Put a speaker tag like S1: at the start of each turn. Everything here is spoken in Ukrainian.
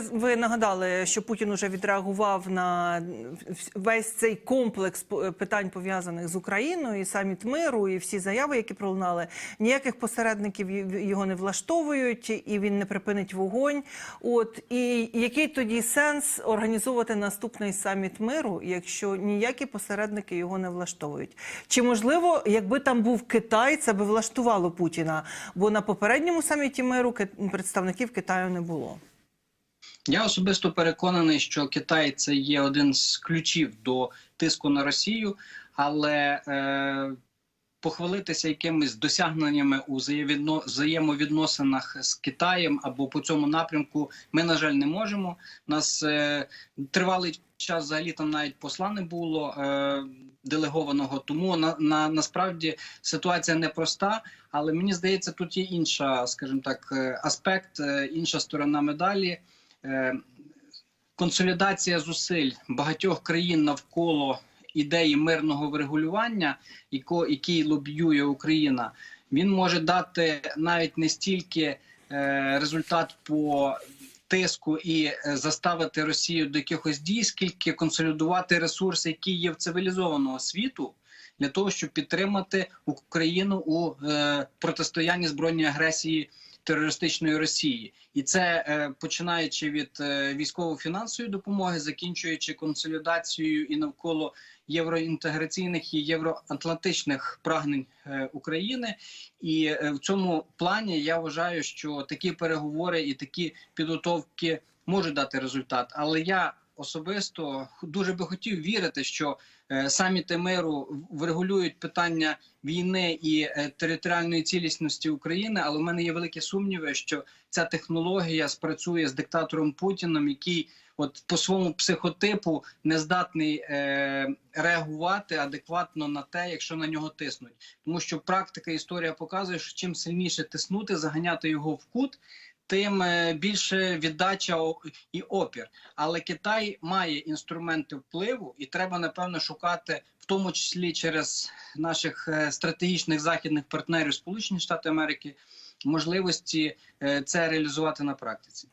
S1: ви, ви нагадали, що Путін уже відреагував на весь цей комплекс питань пов'язаних з Україною, і саміт миру, і всі заяви, які пролунали. Ніяких посередників його не влаштовують, і він не припинить вогонь. От і який тоді сенс організовувати наступний саміт миру, якщо ніякі посередники його не влаштовують? Чи можливо, якби там був Китай, це би влаштувало Путіна? Бо на попередньому саміті миру представників Китаю не було.
S2: Я особисто переконаний, що Китай це є один з ключів до тиску на Росію, але е, похвалитися якимись досягненнями у взаємовідносинах з Китаєм або по цьому напрямку ми, на жаль, не можемо. Нас е, тривалий час взагалі там навіть посла не було е, делегованого. Тому на, на насправді ситуація непроста. Але мені здається, тут є інша, скажімо так, е, аспект, е, інша сторона медалі. Е, консолідація зусиль багатьох країн навколо ідеї мирного врегулювання, який лобіює Україна, він може дати навіть не стільки е, результат по тиску і е, заставити Росію до якихось дій, скільки консолідувати ресурси, які є в цивілізованого світу. Для того щоб підтримати Україну у протистоянні збройній агресії терористичної Росії, і це е, починаючи від е, військово-фінансової допомоги, закінчуючи консолідацією і навколо євроінтеграційних і євроатлантичних прагнень е, України. І в цьому плані я вважаю, що такі переговори і такі підготовки можуть дати результат. Але я особисто дуже би хотів вірити, що е, саміти миру врегулюють питання війни і е, територіальної цілісності України. Але в мене є великі сумніви, що ця технологія спрацює з диктатором Путіном, який от по своєму психотипу не здатний е, реагувати адекватно на те, якщо на нього тиснуть. Тому що практика історія показує, що чим сильніше тиснути, заганяти його в кут. Тим е, більше віддача і опір. Але Китай має інструменти впливу, і треба напевно шукати, в тому числі через наших е, стратегічних західних партнерів Сполучені Штати Америки, можливості е, це реалізувати на практиці.